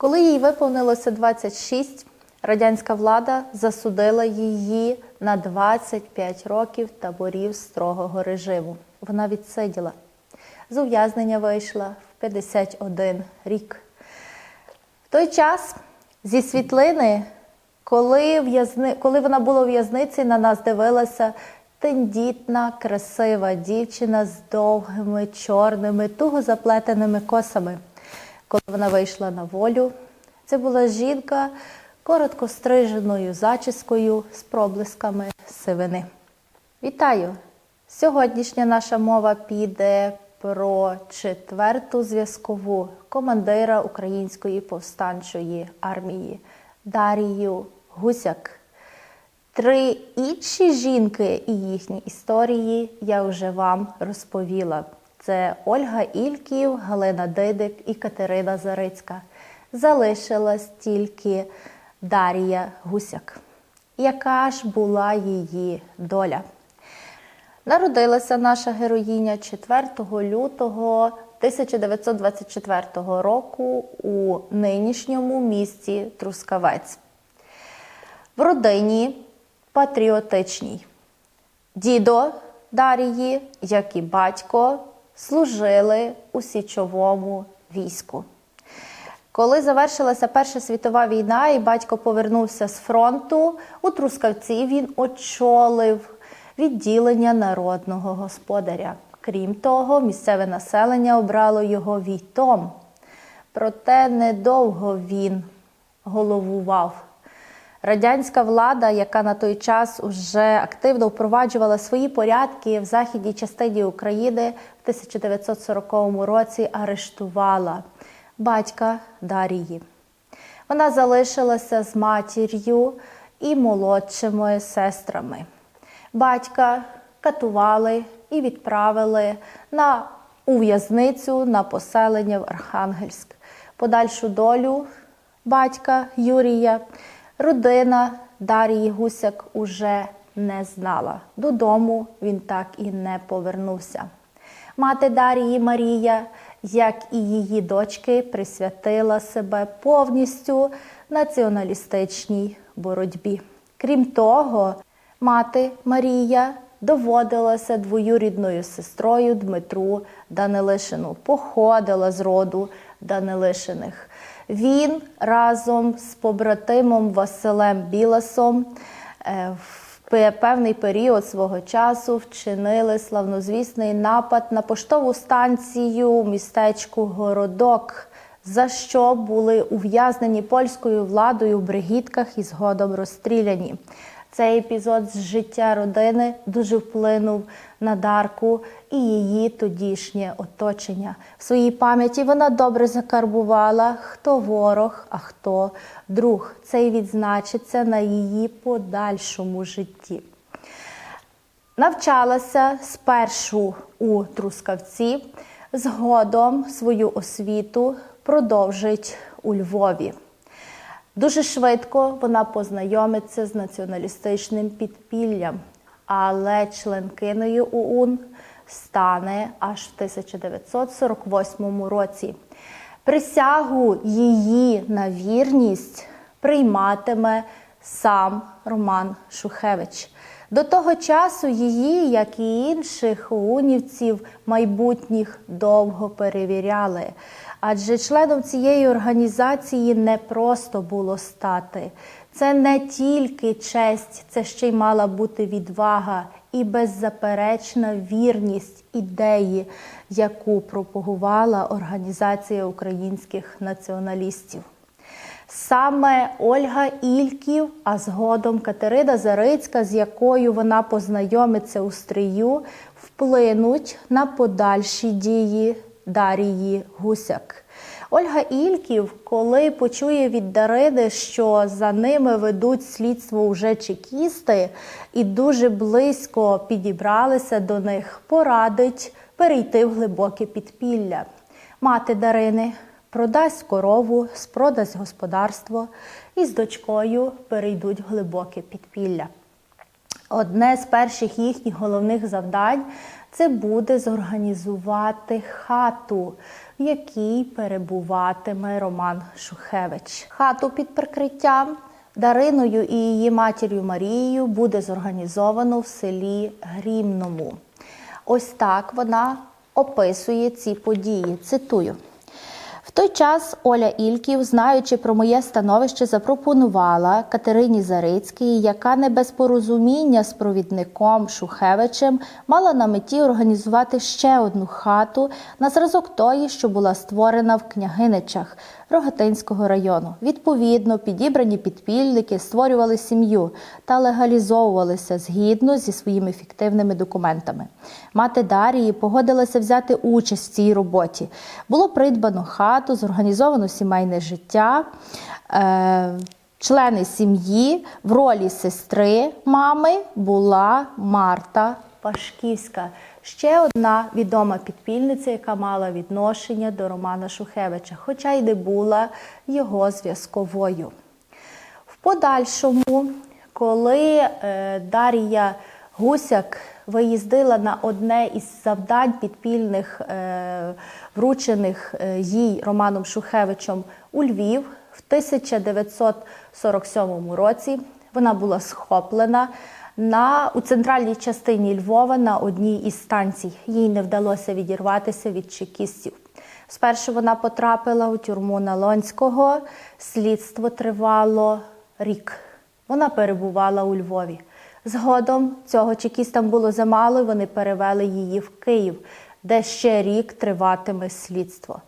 Коли їй виповнилося 26, радянська влада засудила її на 25 років таборів строгого режиму. Вона відсиділа. З ув'язнення вийшла в 51 рік. В той час зі світлини коли, в'язни... коли вона була у в'язниці, на нас дивилася тендітна, красива дівчина з довгими, чорними, туго заплетеними косами. Коли вона вийшла на волю, це була жінка коротко стриженою зачіскою з проблисками сивини. Вітаю! Сьогоднішня наша мова піде про четверту зв'язкову командира Української повстанчої армії Дарію Гусяк. Три інші жінки і їхні історії я вже вам розповіла. Це Ольга Ільків, Галина Дидик і Катерина Зарицька. Залишилась тільки Дарія Гусяк. Яка ж була її доля? Народилася наша героїня 4 лютого 1924 року у нинішньому місті Трускавець. В родині патріотичній. Дідо Дарії, як і батько, служили у січовому війську. Коли завершилася Перша світова війна, і батько повернувся з фронту, у Трускавці він очолив відділення народного господаря. Крім того, місцеве населення обрало його війтом. Проте недовго він головував. Радянська влада, яка на той час уже активно впроваджувала свої порядки в західній частині України, в 1940 році арештувала батька Дарії. Вона залишилася з матір'ю і молодшими сестрами. Батька катували і відправили на у в'язницю на поселення в Архангельськ. Подальшу долю батька Юрія родина Дарії Гусяк уже не знала. Додому він так і не повернувся. Мати Дарії Марія, як і її дочки, присвятила себе повністю націоналістичній боротьбі. Крім того, мати Марія доводилася двоюрідною сестрою Дмитру Данилишину, походила з роду Данилишиних. Він разом з побратимом Василем Біласом е, в певний період свого часу вчинили славнозвісний напад на поштову станцію містечку Городок, за що були ув'язнені польською владою в бригітках і згодом розстріляні. Цей епізод з життя родини дуже вплинув на Дарку і її тодішнє оточення. В своїй пам'яті вона добре закарбувала, хто ворог, а хто друг. Це й відзначиться на її подальшому житті. Навчалася спершу у Трускавці, згодом свою освіту продовжить у Львові. Дуже швидко вона познайомиться з націоналістичним підпіллям, але членкиною ОУН стане аж в 1948 році. Присягу її на вірність прийматиме сам Роман Шухевич. До того часу її, як і інших унівців майбутніх, довго перевіряли. Адже членом цієї організації не просто було стати. Це не тільки честь, це ще й мала бути відвага і беззаперечна вірність ідеї, яку пропагувала Організація українських націоналістів. Саме Ольга Ільків, а згодом Катерина Зарицька, з якою вона познайомиться у стрию, вплинуть на подальші дії Дарії Гусяк. Ольга Ільків, коли почує від Дарини, що за ними ведуть слідство уже чекісти, і дуже близько підібралися до них, порадить перейти в глибоке підпілля. Мати Дарини продасть корову, спродасть господарство і з дочкою перейдуть в глибоке підпілля. Одне з перших їхніх головних завдань це буде зорганізувати хату, в якій перебуватиме Роман Шухевич. Хату під прикриттям Дариною і її матір'ю Марією буде зорганізовано в селі Грімному. Ось так вона описує ці події. Цитую. В той час Оля Ільків, знаючи про моє становище, запропонувала Катерині Зарицькій, яка не без порозуміння з провідником Шухевичем мала на меті організувати ще одну хату на зразок тої, що була створена в Княгиничах Рогатинського району. Відповідно, підібрані підпільники створювали сім'ю та легалізовувалися згідно зі своїми фіктивними документами. Мати Дарії погодилася взяти участь в цій роботі. Було придбано хату, зорганізовано сімейне життя. Е, Члени сім'ї в ролі сестри мами була Марта Пашківська. Ще одна відома підпільниця, яка мала відношення до Романа Шухевича, хоча й не була його зв'язковою. В подальшому, коли е, Дар'я Гусяк виїздила на одне із завдань підпільних, е, вручених е, їй Романом Шухевичем у Львів в 1947 році, вона була схоплена на, у центральній частині Львова на одній із станцій. Їй не вдалося відірватися від чекістів. Спершу вона потрапила у тюрму Налонського. Слідство тривало рік. Вона перебувала у Львові. Згодом цього чекістам було замало, і вони перевели її в Київ, де ще рік триватиме слідство.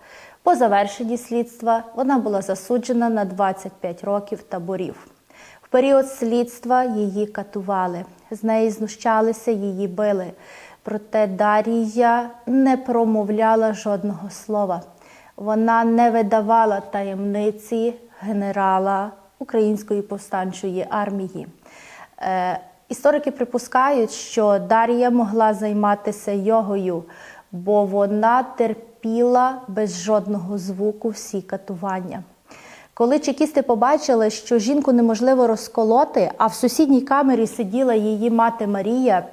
По завершенні слідства вона була засуджена на 25 років таборів. Період слідства її катували, з неї знущалися, її били. Проте Дарія не промовляла жодного слова. Вона не видавала таємниці генерала Української повстанчої армії. Е, Історики припускають, що Дар'я могла займатися йогою, бо вона терпіла без жодного звуку всі катування. Коли чекісти побачили, що жінку неможливо розколоти, а в сусідній камері сиділа її мати Марія,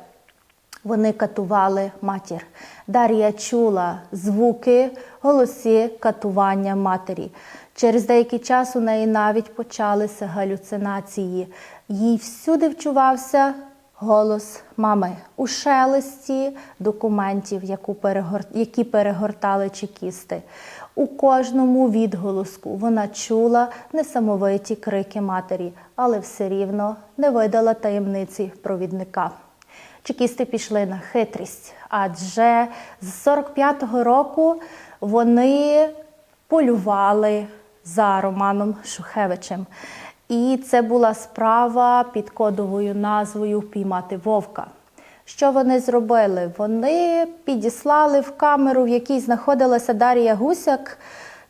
вони катували матір. Дар'я чула звуки, голоси катування матері. Через деякий час у неї навіть почалися галюцинації. Їй всюди вчувався голос мами у шелесті документів, яку перегор... які перегортали чекісти. У кожному відголоску вона чула несамовиті крики матері, але все рівно не видала таємниці провідника. Чекісти пішли на хитрість, адже з 45-го року вони полювали за Романом Шухевичем. І це була справа під кодовою назвою Впіймати вовка. Що вони зробили? Вони підіслали в камеру, в якій знаходилася Дар'я Гусяк,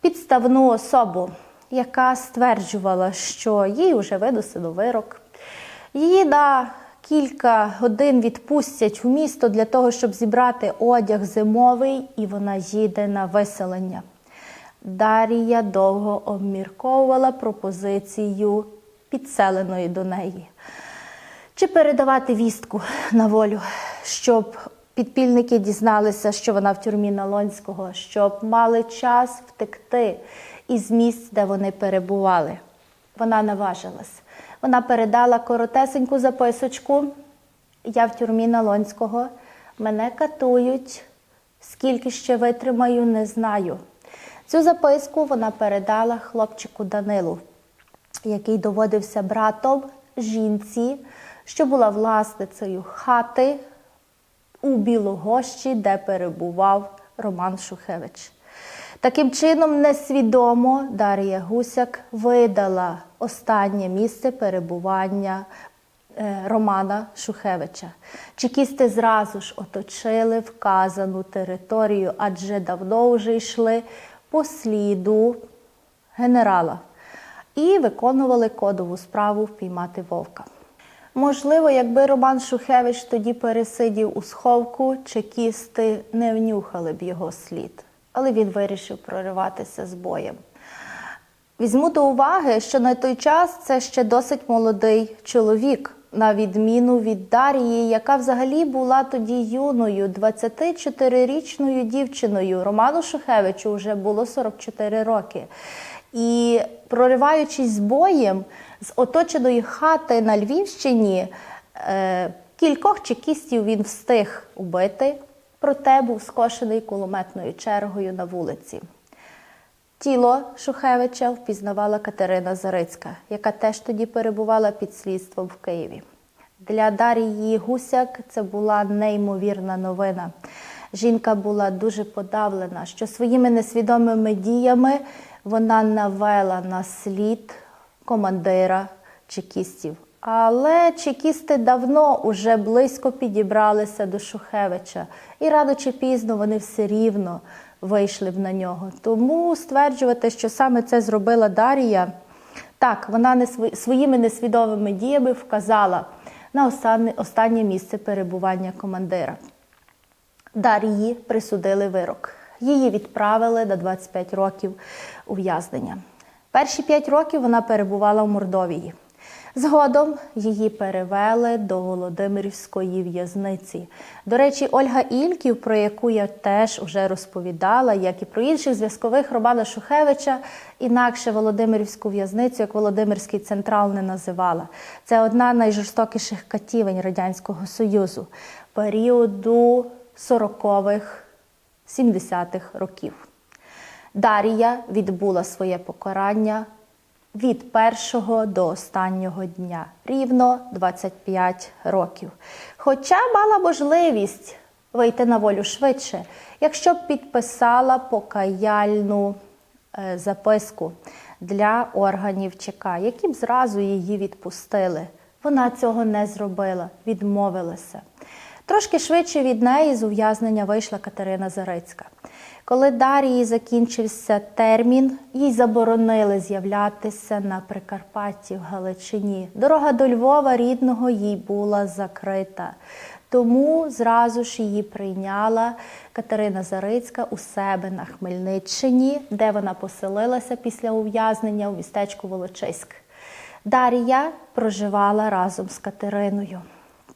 підставну особу, яка стверджувала, що їй вже видосено вирок. Її на кілька годин відпустять в місто для того, щоб зібрати одяг зимовий, і вона їде на виселення. Дарія довго обмірковувала пропозицію підселеної до неї. Чи передавати вістку на волю, щоб підпільники дізналися, що вона в тюрмі Налонського, щоб мали час втекти із місць, де вони перебували. Вона наважилась. Вона передала коротесеньку записочку. Я в тюрмі Налонського, мене катують, скільки ще витримаю, не знаю. Цю записку вона передала хлопчику Данилу, який доводився братом жінці, що була власницею хати у Білогощі, де перебував Роман Шухевич. Таким чином, несвідомо Дар'я Гусяк видала останнє місце перебування е, Романа Шухевича. Чекісти зразу ж оточили вказану територію, адже давно вже йшли по сліду генерала і виконували кодову справу впіймати вовка. Можливо, якби Роман Шухевич тоді пересидів у сховку, чекісти не внюхали б його слід, але він вирішив прориватися з боєм. Візьму до уваги, що на той час це ще досить молодий чоловік, на відміну від Дарії, яка взагалі була тоді юною, 24-річною дівчиною. Роману Шухевичу вже було 44 роки. І прориваючись з боєм з оточеної хати на Львівщині, е, кількох чекістів він встиг убити, проте був скошений кулеметною чергою на вулиці. Тіло Шухевича впізнавала Катерина Зарицька, яка теж тоді перебувала під слідством в Києві. Для Дарії Гусяк це була неймовірна новина. Жінка була дуже подавлена, що своїми несвідомими діями вона навела на слід командира чекістів. Але чекісти давно уже близько підібралися до Шухевича, і рано чи пізно вони все рівно вийшли б на нього. Тому стверджувати, що саме це зробила Дарія, так, вона не своїми несвідомими діями вказала на останнє, останнє місце перебування командира. Дар'ї присудили вирок. Її відправили на 25 років ув'язнення. Перші 5 років вона перебувала в Мордовії. Згодом її перевели до Володимирівської в'язниці. До речі, Ольга Ільків, про яку я теж вже розповідала, як і про інших зв'язкових Романа Шухевича, інакше Володимирівську в'язницю, як Володимирський централ, не називала. Це одна з найжорстокіших катівень Радянського Союзу періоду 40-х, 70-х років. Дарія відбула своє покарання від першого до останнього дня, рівно 25 років. Хоча мала можливість вийти на волю швидше, якщо б підписала покаяльну е, записку для органів ЧК, які б зразу її відпустили. Вона цього не зробила, відмовилася. Трошки швидше від неї з ув'язнення вийшла Катерина Зарицька. Коли Дарії закінчився термін, їй заборонили з'являтися на Прикарпатті в Галичині. Дорога до Львова рідного їй була закрита. Тому зразу ж її прийняла Катерина Зарицька у себе на Хмельниччині, де вона поселилася після ув'язнення у містечку Волочиськ. Дар'я проживала разом з Катериною.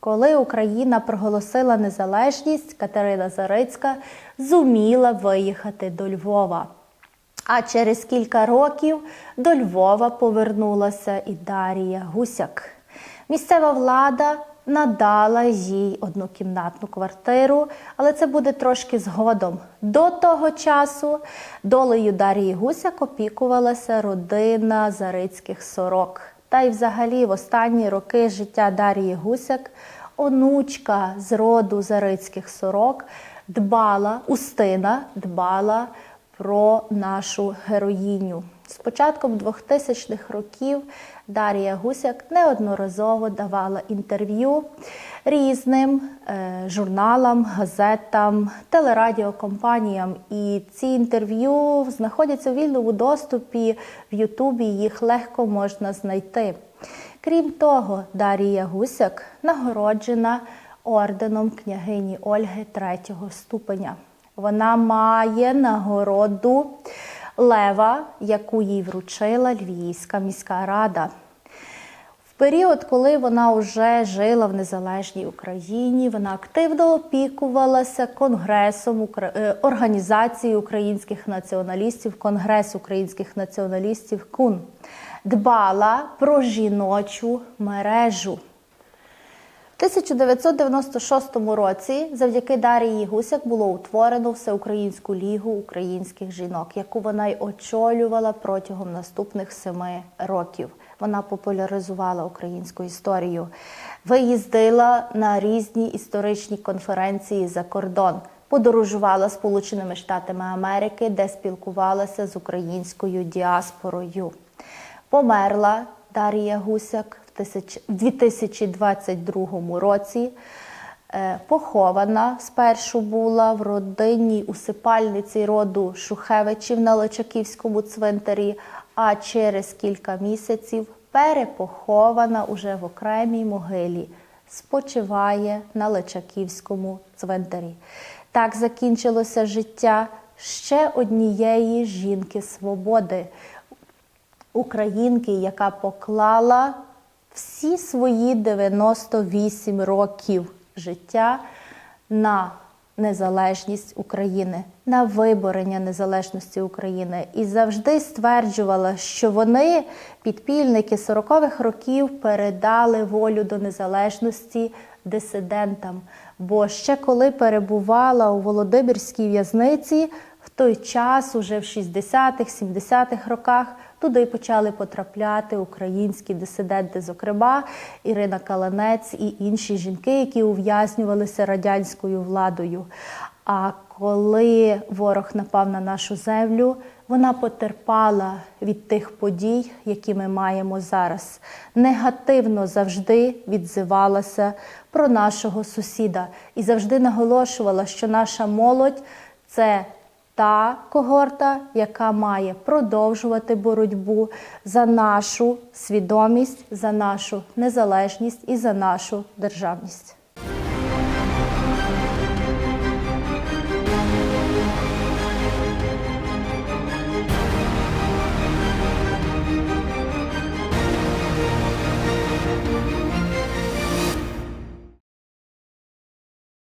Коли Україна проголосила незалежність, Катерина Зарицька зуміла виїхати до Львова. А через кілька років до Львова повернулася і Дарія Гусяк. Місцева влада надала їй однокімнатну квартиру, але це буде трошки згодом. До того часу долею Дарії Гусяк опікувалася родина Зарицьких сорок. Та й взагалі в останні роки життя Дарії Гусяк онучка з роду Зарицьких сорок дбала, Устина дбала про нашу героїню. З початком 2000-х років Дарія Гусяк неодноразово давала інтерв'ю різним е, журналам, газетам, телерадіокомпаніям. І ці інтерв'ю знаходяться у вільному доступі в Ютубі, їх легко можна знайти. Крім того, Дарія Гусяк нагороджена орденом княгині Ольги третього ступеня. Вона має нагороду Лева, яку їй вручила Львівська міська рада. В період, коли вона вже жила в незалежній Україні, вона активно опікувалася Конгресом е, організації українських націоналістів, Конгрес українських націоналістів КУН, дбала про жіночу мережу. В 1996 році завдяки Дарії Гусяк було утворено Всеукраїнську лігу українських жінок, яку вона й очолювала протягом наступних семи років. Вона популяризувала українську історію, виїздила на різні історичні конференції за кордон, подорожувала Сполученими Штатами Америки, де спілкувалася з українською діаспорою. Померла Дарія Гусяк в 2022 році. Е, Похована спершу була в родинній усипальниці роду Шухевичів на Личаківському цвинтарі, а через кілька місяців перепохована уже в окремій могилі. Спочиває на Личаківському цвинтарі. Так закінчилося життя ще однієї жінки свободи, українки, яка поклала всі свої 98 років життя на незалежність України, на виборення незалежності України і завжди стверджувала, що вони, підпільники 40-х років, передали волю до незалежності дисидентам. Бо ще коли перебувала у Володимирській в'язниці, в той час, уже в 60-х, 70-х роках, туди почали потрапляти українські дисиденти, зокрема Ірина Каланець і інші жінки, які ув'язнювалися радянською владою. А коли ворог напав на нашу землю, вона потерпала від тих подій, які ми маємо зараз. Негативно завжди відзивалася про нашого сусіда і завжди наголошувала, що наша молодь це та когорта, яка має продовжувати боротьбу за нашу свідомість, за нашу незалежність і за нашу державність.